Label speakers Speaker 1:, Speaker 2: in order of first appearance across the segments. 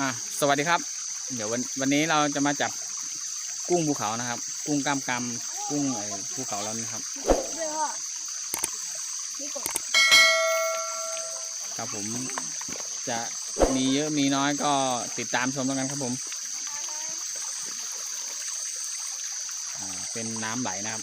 Speaker 1: อะสวัสดีครับ เดี๋ยววันวันนี้เราจะมาจับกุ้งภูเขานะครับ กุ้งกล้ามกำกุ้งไอ้ภูเขาแล้วนะครับครับผมจะมีเยอะมีน้อยก็ติดตามชมแล้วกันครับผมอ่าเป็นน้ำไหลนะครับ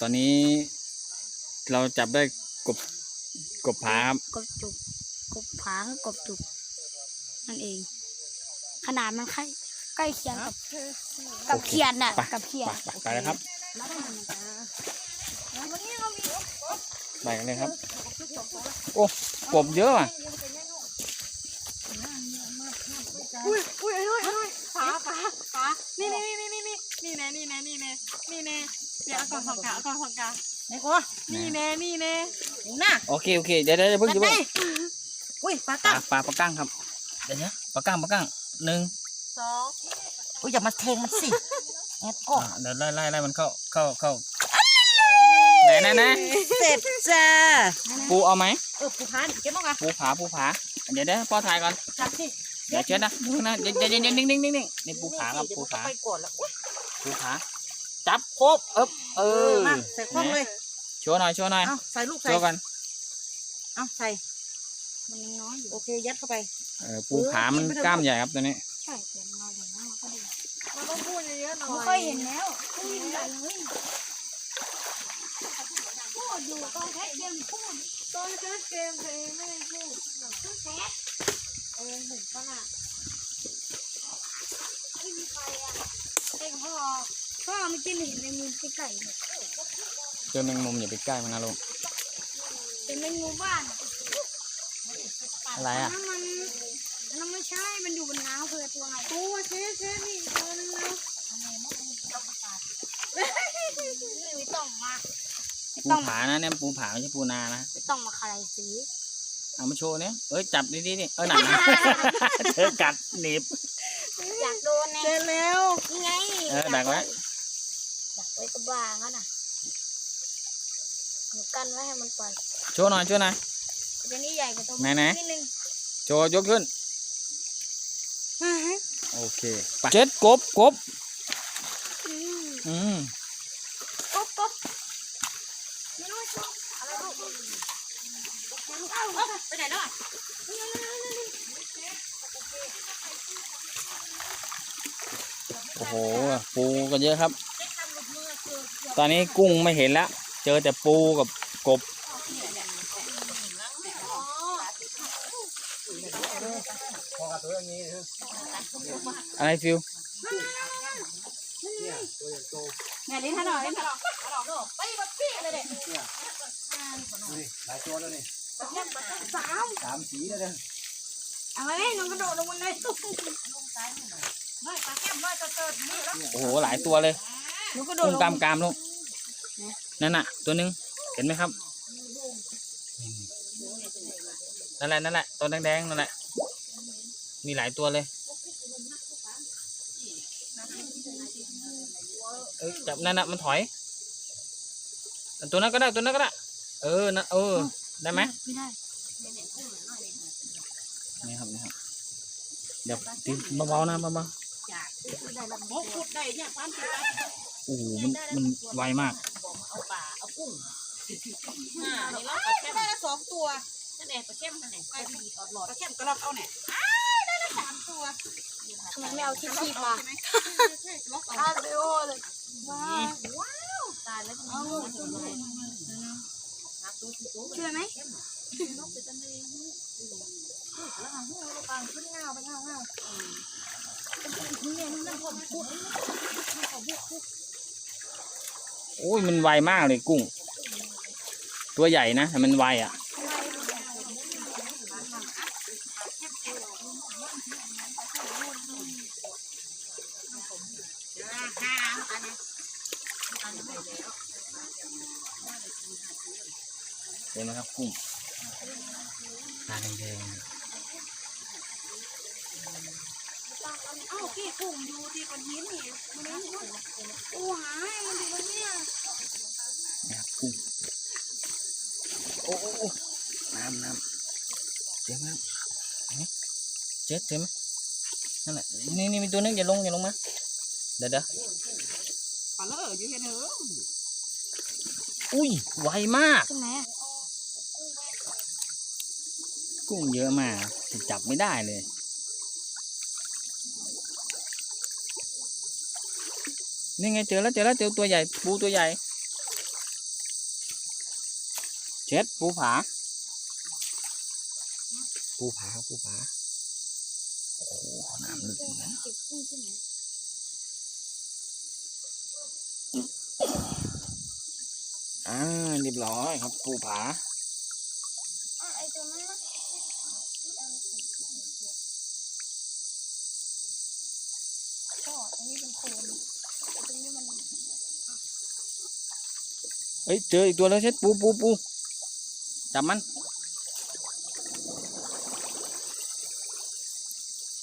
Speaker 1: ตอนนี้เราจับได้กบกบผาครับ
Speaker 2: กบจุกกบผางกบจุกนั่นเอง ขนาดมันใกล้ใกล้เคียงกับกับเขียนน่ะ
Speaker 1: ไป
Speaker 2: กับเขียน
Speaker 1: ไปไปไปเลยครับ
Speaker 2: วันนี้เรามี
Speaker 1: ไปกันเลยครับ โอ้กบเยอะอะ
Speaker 3: อุ้ยอุ้ยอุ้ยอุ้ยฟ้าฟ้าฟ้านี่นี่นี่นี่นี่นี่แน่นี่แน่นี่แน่นี่แน่ เดี๋ยวเอาก่อนของกาเอาก่อนของกา
Speaker 4: ไหนก็
Speaker 3: นี่แน่นี่แน่
Speaker 4: หนูน่ะ
Speaker 1: โอเคโอเคเดี๋ยวเดี๋ยวเดี๋ยวเพิ่ง
Speaker 4: กั
Speaker 1: จะ
Speaker 4: น
Speaker 1: เพิ่
Speaker 4: ได้
Speaker 1: ง
Speaker 4: อุ้ยปลา
Speaker 1: ปลา
Speaker 4: ตั้ง
Speaker 1: ปลาปลากั้งครับ
Speaker 4: เดี๋ยวนะ
Speaker 1: ปลากั้งปลากั้งหนึ่ง
Speaker 3: สอง
Speaker 4: อุ้ยอย่ามาเทงมันสิแอบก็
Speaker 1: อะเดี๋ยวไล่ไล่ไล่มันเข้าเข้าเข้าไหนไหนไหน
Speaker 4: เสร็จจ้า
Speaker 1: ปูเอาไหม
Speaker 4: เออปูพานเก็บบ้างอะ
Speaker 1: ปูผาปูผาเดี๋ยวเดี๋ยวพ่อถ่ายก่อน
Speaker 4: จับสิ
Speaker 1: เดี๋ยวเช็ดนะดูนะเดี๋ยวเดี๋ยวเดี๋ยวนิ่งนิ่งนิ่งนิ่งนี่ปูผาครับ
Speaker 4: เดี๋ยว
Speaker 1: ปู
Speaker 4: มันก็
Speaker 1: ผา
Speaker 4: ไปก่อนแล้วอุ้ย
Speaker 1: ปูผา จับครบเอ๊บเอ
Speaker 4: เอ
Speaker 1: อ
Speaker 4: อมาใส่ข้องเลย
Speaker 1: โชว์หน่อยโชว์หน่อย
Speaker 4: เอาใส่ลูก
Speaker 1: โช
Speaker 4: ใส่
Speaker 1: ว์กัน
Speaker 4: เอาใส่
Speaker 2: มันยังน้อยอยู่
Speaker 4: โอเค ยัดเข้าไป
Speaker 1: เออปูผามันกล้ามใหญ่ครับตัวนี้
Speaker 2: ใช่แต่มันน้อยอย่างนั้นเราก็ดี
Speaker 3: เราต้องพูดเยอะๆหน่อย
Speaker 2: ไม่เคยเห็นแล้วไม่เห็นใหญ่เลยพูดอยู่ตอนแค่เกมพูด
Speaker 3: ตอนเล่นเกมเพลงไม่ได้พูด
Speaker 2: ตั้งแค่
Speaker 3: เออเห็นปะน่ะ
Speaker 2: ไม่มีใครอะเองพ่อ พ่อไม่กินเห็นในมือไก่เนี่ย
Speaker 1: เจอแมงมุมอย่าไปใกล้มันนะลูก
Speaker 2: เป็นในหมู่บ้าน
Speaker 1: อะไรอะ
Speaker 2: น้ำมันน้ำไม่ใช่ มันอยู่บนน้ำเพื่อตัวไง
Speaker 3: ตัวเชฟเชฟนี่อีกตัวนึงนะ
Speaker 2: ไม่ต้องมาไม่
Speaker 1: ปู
Speaker 2: ต้อง
Speaker 1: ผานะเนี่ยปูผาไม่ใช่ปูนานะ
Speaker 2: ไม่ต้องมาคลายสี
Speaker 1: เอามาโชว์เนี่ยเอ้ยจับดีๆนี่เออหนักเธอกัดหนีบ
Speaker 2: อยากโดนไง
Speaker 3: เสร็จแล้ว
Speaker 2: นี่ไง
Speaker 1: เออดักไว้
Speaker 2: อยาก ไว้กับบ้างั้นน่ะหนูกันไว้ให้มันปล่อย
Speaker 1: โชว์หน่อยโชว์หน่อย
Speaker 2: ตัวนี้ใหญ่กว่าตัว
Speaker 1: ไหนไหน
Speaker 2: นิดนึง
Speaker 1: โชว์ยกขึ้น โอเคไปเจ็ดกบกบ
Speaker 2: อืม
Speaker 1: อืม
Speaker 2: ก๊บก๊บไม่รู้ชอบอะไรลูกเอ้าเอา
Speaker 4: ไปไหนแล้วอะ
Speaker 1: โอ้โห ปูกันเยอะครับ ตอนนี้กุ้งไม่เห็นแล้ว เจอแต่ปูกับกบ อะไรฟิว
Speaker 3: ไหนลิ้นท่าหน่อยลิ้นท่าหน่อย
Speaker 4: ไปแบบพี่เลยเด็ก
Speaker 5: หลายตัวแล้วนี่
Speaker 2: สาม
Speaker 5: สามสีแล้วเนี่ย
Speaker 2: เอาไว้น้องกระโดดลงมาเลย
Speaker 4: น้อยปลาแก้มน้อยจะเกิดนี่แล้ว
Speaker 1: โอ้โหหลายตัวเลย
Speaker 2: กุ้
Speaker 1: งกามกามลูก นั่นน่ะ ตัวหนึงเห็นไหมครับนั่นแหละนั่นแหละตัวแดงๆนั่นแหละ มีหลายตัวเลยเอ้ยจับนั่นน่ะมันถอย ตัวนั้นก็ได้ตัวนั้นก็ได้เออนะเออได้ไหม
Speaker 2: ไม่ได้
Speaker 1: นี่ครับนี่ครับเดี๋ยวตีเบาๆนะเบา
Speaker 4: มกขุดได้เนี่ยความคิด
Speaker 1: ๆโอ้โหมันมันไวมาก
Speaker 4: เอาปลาเอากุ้งอ่านี่แล้วปลาแก้มได้ละสองตัวนั่นเองปลาแก้มนั่นเองไปดีอดหลอดปลาแก้มกระลอกเอาเนี่ยได้ละสามตัว
Speaker 2: ทำไมไม่เอาที่คีบมา
Speaker 4: ใช่ไหมใช่ล็อกเอา
Speaker 2: อาเร็วเลย
Speaker 4: ว้าวตายแล้วจะมีลูกตัวเลยนับตัวสิตัว
Speaker 2: ช่วยไหม
Speaker 4: นกไปตันเลยแล้วหางหูเราปังขึ้นเงาไปเงาเงา
Speaker 1: โอ้ยมันไวมากเลยกุ้ง ตัวใหญ่นะแต่มันไวอะห็นไหมครับกุ้งตาแดง
Speaker 4: เอ้าพี่กุ้งอยู่ที่บนหินนี่มันไม่รู้
Speaker 2: หายมันอยู่ตรงเนี้ย
Speaker 1: นะครับกุ้งโอ้โอ้โอ้น้ำน้ำเจอไหมครับไหนเจ็ดเจอไหมนั่นแหละนี่นี่มีตัวนึงอย่าลงอย่าลงมาเดี๋ยวเดี๋ยว
Speaker 4: ปลาเลออยู่เห็นเหรอ
Speaker 1: อุ้ยไวมาก
Speaker 2: ตรงไหน
Speaker 1: กุ้งเยอะมากจับไม่ได้เลย นี่ไงเจอแล้วเจอแล้วเจอตัวใหญ่ปูตัวใหญ่ เช็ดปูผา ปูผาปูผา โอ้โหน้ำลึกนกัน
Speaker 2: เก็บกุ้งที่ไหน
Speaker 1: อ่าเรียบร้อยครับปูผา
Speaker 2: อะไอตัวนั้นนะก็อันนี้เป็นโคนตรงนี้มัน
Speaker 1: เอ้ยเจออีกตัวแล้วเช็ดปูปูปูจับมัน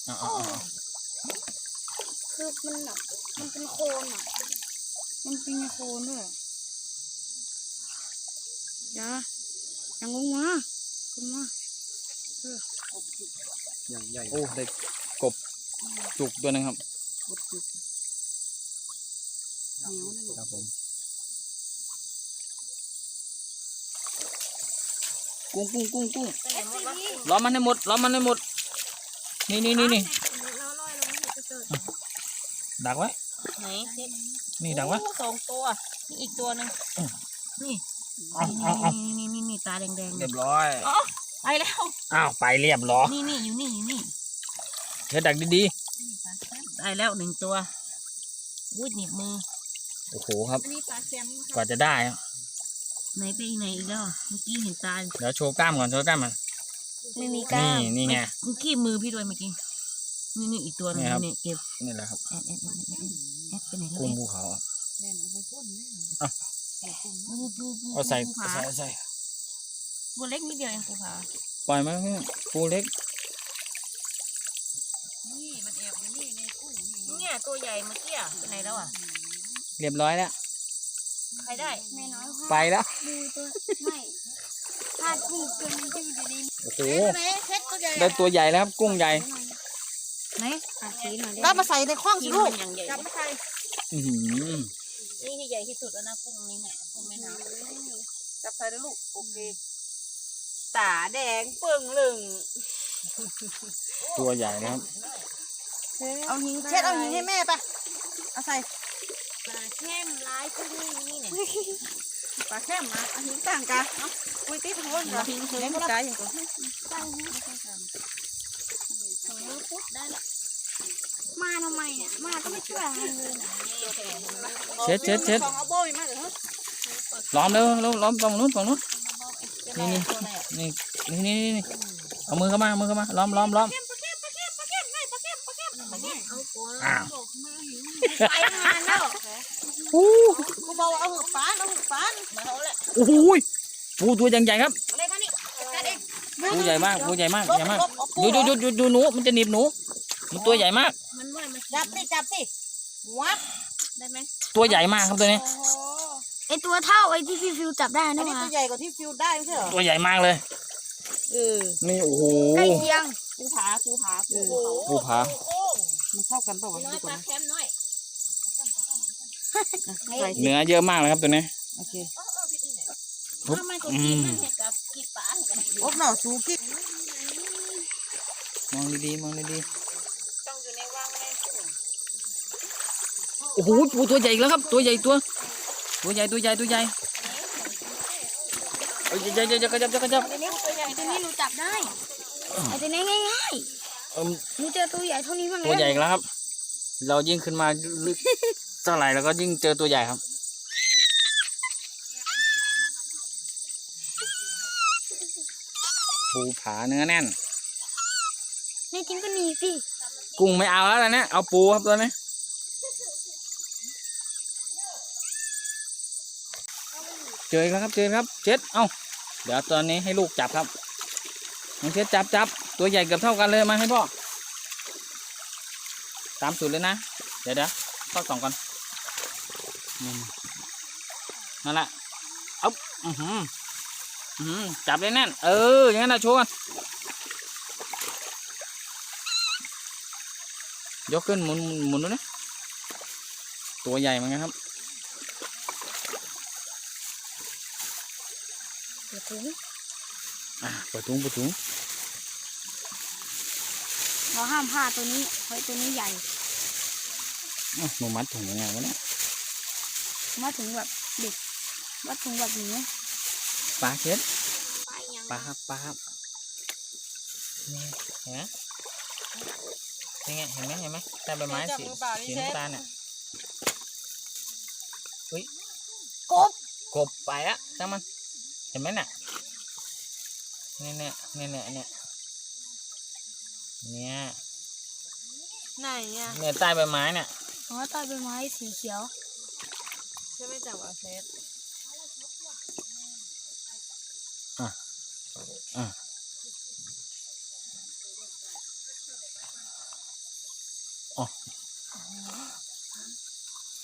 Speaker 1: เอ่าอ่า
Speaker 2: คือมันแบบมันเป็นโคนอะ มันเป็นโคนด้วยอย่าอย่างงมาขึ้นมา
Speaker 5: ใหญ่ใหญ่
Speaker 1: โอ้ได้กบจุกตัวหนึงครับ
Speaker 4: เหนียวนั่น
Speaker 1: ครับผม กุ้งกุ้งกุ้งกุ้งล้อมมันให้หมดล้อมมันให้หมด นี่นี่นี่นี่ดักไว้
Speaker 4: ไหนเช็ด
Speaker 1: นี่ดักไว้
Speaker 4: โอ้สองตัวนี่อีกตัวหนึง
Speaker 1: เอาเอาเอา
Speaker 4: นี่นี่นี่นี่ตาแดงแดง
Speaker 1: เรียบร้อย
Speaker 4: ไปแล้ว
Speaker 1: อ้าวไปเรียบร้อย
Speaker 4: นี่นี่อยู่นี่อยู่นี่
Speaker 1: เธอดักดี
Speaker 4: ได้แล้วหนึ่งตัววุ้ยหนีบมือ
Speaker 1: ๆโอ้โหครับ
Speaker 4: อันนี้ปลาเค็ม
Speaker 1: กว่าจะได้อะ
Speaker 4: ไหนไปอีกไหนอีกแล้วอะเมื่อกี้เห็นตา
Speaker 1: เดี๋ยวโชว์กล้ามก่อนโชว์กล้ามมัน
Speaker 2: ไม่มีกล้า
Speaker 1: นี่
Speaker 2: ม
Speaker 1: นี่ไง
Speaker 4: เมื่อกี้มือพี่ด้วยเมื่อกี้นี่นี่อีกตัวหนึง
Speaker 1: เนี่ยครับ
Speaker 4: นี่เก็บ
Speaker 1: นี่แหละครับ
Speaker 4: แอดแอดแอดแอดแอดไปไหนแล้ว
Speaker 1: กุ้ง
Speaker 4: แอด
Speaker 1: ภูเขาอะ
Speaker 4: ปูปูปู
Speaker 1: เอาใส่
Speaker 4: ปูผา
Speaker 1: ใส่ใส่
Speaker 4: ตัวเล็กนิดเดียวเองปูผา
Speaker 1: ปล่อยมาเพื่อนปูเล็ก
Speaker 4: นี่มันแอบอยู่นี่ในกุ้งเนี่ยตัวใหญ่เมื่อกี้อะไปไหนแล้วอะ
Speaker 1: เรียบร้อยแล้ว
Speaker 4: ใครได้
Speaker 2: แม่น้อยพา
Speaker 1: ไปแล้ว
Speaker 2: ดูตัวไม่พาดกุ้งตัวนึงที่อยู่ในนี้
Speaker 1: โอ้โห
Speaker 4: ไหนเช็ดตัวใหญ่
Speaker 1: ได้ตัวใหญ่แล้วครับ กุ้งใหญ่
Speaker 4: ไหน
Speaker 2: พาชี้หน่อยได้
Speaker 4: ก็
Speaker 2: ไหม
Speaker 4: มาใส่ในข้องสิลูกจับมาใส่
Speaker 1: อือหือ
Speaker 4: นี่ที่ใหญ่ที่สุดแล้วนะกุ้งนี่ไงกุ้งแม่น้ำจับใส่เลยลูก โอเค ตาแดงเปิงลึง
Speaker 1: ตัวใหญ่นะครับ
Speaker 4: เอาหิงเช็ดเอาหิงให้แม่ปะเอาใส่
Speaker 2: ปลาเข้มร้ายขึ้นนี่นี่เนี่ย
Speaker 4: ปลาแค่มาเอาหิงต่างกันเอาคุยตีทวนก่อนหิงหิงกายอย่างก่อน
Speaker 2: ใช่ไหมสองมือปุ๊บได้ละมาทำไมเนี่ย มาก็ไม่ช่วยอะไรเลยนะ
Speaker 1: เช็ดเช็ดเช็ด
Speaker 4: ของเอาโบยมาเดี๋ยว
Speaker 1: ล้อมเร็วเร็วล้อมฝั่งนู้นฝั่งนู้นนี่นี่นี่นี่นี่นี่เอามือเข้ามาเอามือเข้ามาล้อมล้อมล้อมอ้าว
Speaker 2: ไปงานแล้ว
Speaker 1: อู้
Speaker 4: กูบอกว่าเอาหืบปานเอาหืบปานมาเอาแหละ
Speaker 1: โอ้โหยปูตัวยังใหญ่ครับ
Speaker 4: อะไรมานี่จัดเอง
Speaker 1: ปูใหญ่มากปูใหญ่มาก
Speaker 4: ลบ
Speaker 1: ใหญ่มาก
Speaker 4: ลบเอา
Speaker 1: หยุดหยุดหยุดหยุดดูหนูมันจะหนีบหนูมันตัวใหญ่มาก
Speaker 4: มันว่ามันจับสิจับสิวัดได้ไหม
Speaker 1: ตัวใหญ่มากครับตัวนี้
Speaker 4: โอ้โห
Speaker 2: ไอตัวเท่าไอที่พี่ฟิวจับได้
Speaker 4: อัน
Speaker 2: นะ
Speaker 4: นี้
Speaker 2: วะ
Speaker 4: ตัวใหญ่กว่าที่ฟิวได้ไม่ใช่เหรอ
Speaker 1: ตัวใหญ่มากเลย
Speaker 4: เออ
Speaker 1: นี่โอ้โห
Speaker 2: ใกล้เคียง
Speaker 4: ภูผาภูผาภู
Speaker 1: ภูผา
Speaker 4: มันเท่ากันเปล่าวะดูก่อนนะ
Speaker 2: ใส่
Speaker 1: เนื้อเยอะมากเลยครับตัวนี้
Speaker 4: โอเค
Speaker 1: ปุ๊บอืม
Speaker 4: อบหน่อสูกิ๊ก
Speaker 1: มองดีๆมองดี
Speaker 4: ต้องอยู่ในวังในตู้
Speaker 1: ๆโอ้โหปูตัวใหญ่อีกแล้วครับ ตัวใหญ่ตัว ตัวใหญ่ตัวใหญ่ตัวใหญ่เอ้ยใหญ่ใหญ่ใหญ่กระจับกระจับ
Speaker 4: ตัวนี้ตัวใหญ่
Speaker 2: ไอตัวนี้หนูจับได้ไอตัวนี้ง่าย
Speaker 1: เอิ่ม
Speaker 2: ๆหนูเจอตัวใหญ่เท่านี้บ้าง
Speaker 1: ตัวใหญ่
Speaker 2: แล้ว
Speaker 1: อีกแล้วครับ เรายิ่งขึ้นมาลึก เท่าไหร่เราก็ยิ่งเจอตัวใหญ่ครับ ปูผาเนื้อแน่น
Speaker 2: ในจริงก็หนีพี่
Speaker 1: กุ้งไม่เอาแล้วนะเนี่ยเอาปูครับตัวนี้เจออีกแล้วครับเจอครับเช็ดเอ้าเดี๋ยวตอนนี้ให้ลูกจับครับน้องเช็ดจับจับตัวใหญ่เกือบเท่ากันเลยมาให้พ่อตามสุดเลยนะ เดี๋ยวเดี๋ยวข้อสองก่อน นี่นั่นแหละเอาอือหืออือหือจับเลยแน่น เออ อย่างนั้นนะโชว์กันยกขึ้นหมุนหมุนหมุนดูนะตัวใหญ่เหมือนกันครับ
Speaker 2: เดี๋ยวถุง
Speaker 1: อะเปิดถุงเปิดถุง
Speaker 2: เราห้ามพลาดตัวนี้เพราะตัวนี้ใหญ่
Speaker 1: อะหนูมัดถุงยังไงวะเนี่ย
Speaker 2: มาถึงแบบเด็กมาถึงแบบนี้
Speaker 1: ปลาเช็ด
Speaker 2: ไปยัง
Speaker 1: ปลาครับปลาครับนี่เห็นไหมนี่ไงเห็นไหมเห็นไหมใต้ใบไม้สีสีน้ำตาลเนี่ย
Speaker 2: กบ
Speaker 1: กบไปอะช่างมันเห็นไหมน่ะเนี่ยเนี่ยเนี่ยเนี่ยเนี่ยเนี่ย
Speaker 3: ไหนอะ
Speaker 1: เนี่ยใต้ใบไม้เนี่ย
Speaker 2: อ๋อใต้ใบไม้สีเขียว
Speaker 3: ใช่ไหมจับอะเซต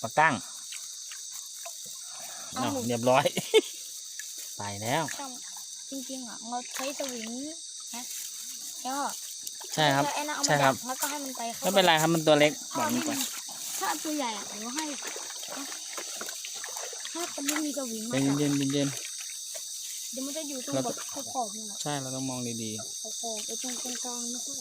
Speaker 1: ปลากั้งอ้าวเรียบร้อย ไปแล้ว
Speaker 2: ต้องจริงๆอะเราใช้สวิงนะแล้วก็
Speaker 1: ใช่ครับ
Speaker 2: ไอ้นั่นเอา
Speaker 1: ใช่
Speaker 2: มา
Speaker 1: ครั
Speaker 2: ดั
Speaker 1: บ
Speaker 2: กแล้วก็ให้มันไปเข้า
Speaker 1: ไม่เป็นไรครับมันตัวเล็กปล่
Speaker 2: ถ้า
Speaker 1: อยมัน
Speaker 2: ไม่
Speaker 1: ไป
Speaker 2: มีถ้าตัวใหญ่อะเราให้ ถ้าคนไม่มีสวิง
Speaker 1: ใจ
Speaker 2: มาจับ
Speaker 1: เย็นๆเย็น
Speaker 2: เดี๋ยวมันจะอยู่ตรง
Speaker 1: แล้ว
Speaker 2: แบ
Speaker 1: ก็
Speaker 2: บขอบๆนี่แหละ
Speaker 1: ๆใช่เราต้องมองดี
Speaker 2: ขอบๆไอ้ตรงกลางๆนี่คือ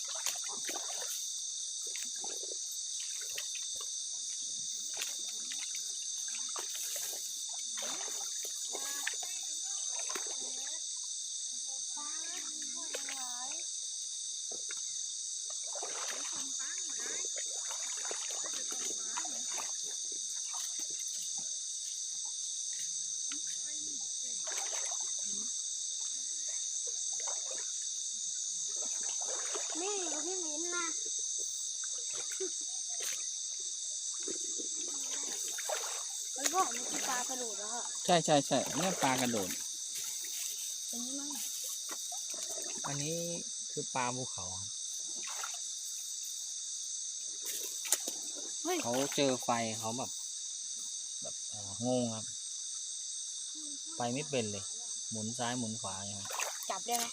Speaker 2: นี่กับพี่มิ้นนะมันก็มันคือปลากระโดดแล้วอะ
Speaker 1: ๆใช่ใช่ใช่เนี่ยปลากระโดด
Speaker 2: เป็นยังไง
Speaker 1: อันนี้คือปลาภูเขาครับ
Speaker 2: เฮ้ย
Speaker 1: เขาเจอไฟเขาแบบ แบบเอ่องงครับไปไม่เป็นเลย หมุนซ้ายหมุนขวาอย่างเงี้ย
Speaker 2: จับได้ไหม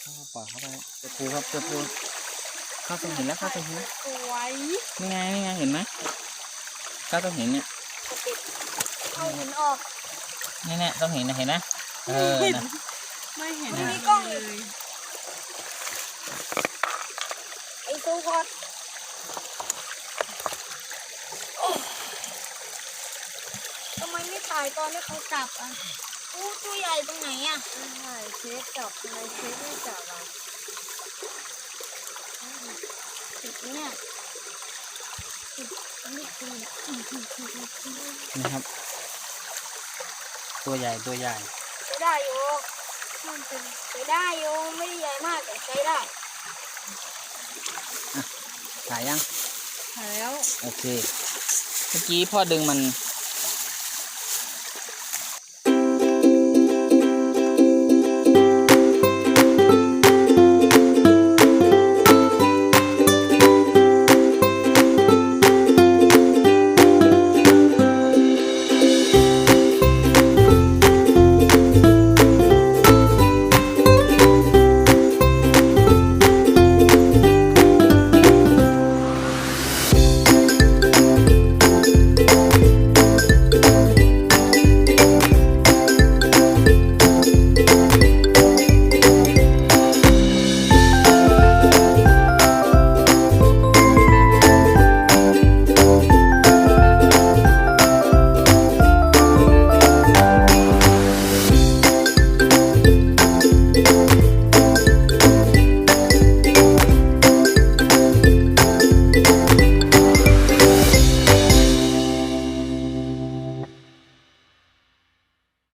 Speaker 1: เขาก็ปล่อยเขาไปตัวปูครับตัวปูเข้าตรงหินแล้วเข้าตรงหินแล้ว
Speaker 3: สวย
Speaker 1: นี่ไงนี่ไงเห็นไหมเข้าตรงหินเนี่ย
Speaker 2: กระติก เอาหินออก
Speaker 1: นี่เนี่ยตรงหินนะเห็นนะเออนะ
Speaker 3: ไม่เห็น
Speaker 1: ไม่มี
Speaker 2: กล้อง
Speaker 3: เลย
Speaker 2: ไอ้ตัวพอดทำไมไม่ถ่ายตอนที่เขาจับอะอู้ตัวใหญ่ตรงไหนอะ
Speaker 3: ใช่เชฟจับทำไมเชฟไม่จับอะ
Speaker 2: ติดเนี่ยติดนี่คือ
Speaker 1: นะครับ ตัวใหญ่ตัวใหญ่
Speaker 2: ใช้ได้อยู่มันเป็นใช้ได้อยู่ไม่ได้ใหญ่มากแต่ใช้ได้
Speaker 1: ถ่ายยัง
Speaker 3: ถ่ายแล้ว
Speaker 1: โอเค เมื่อกี้พ่อดึงมัน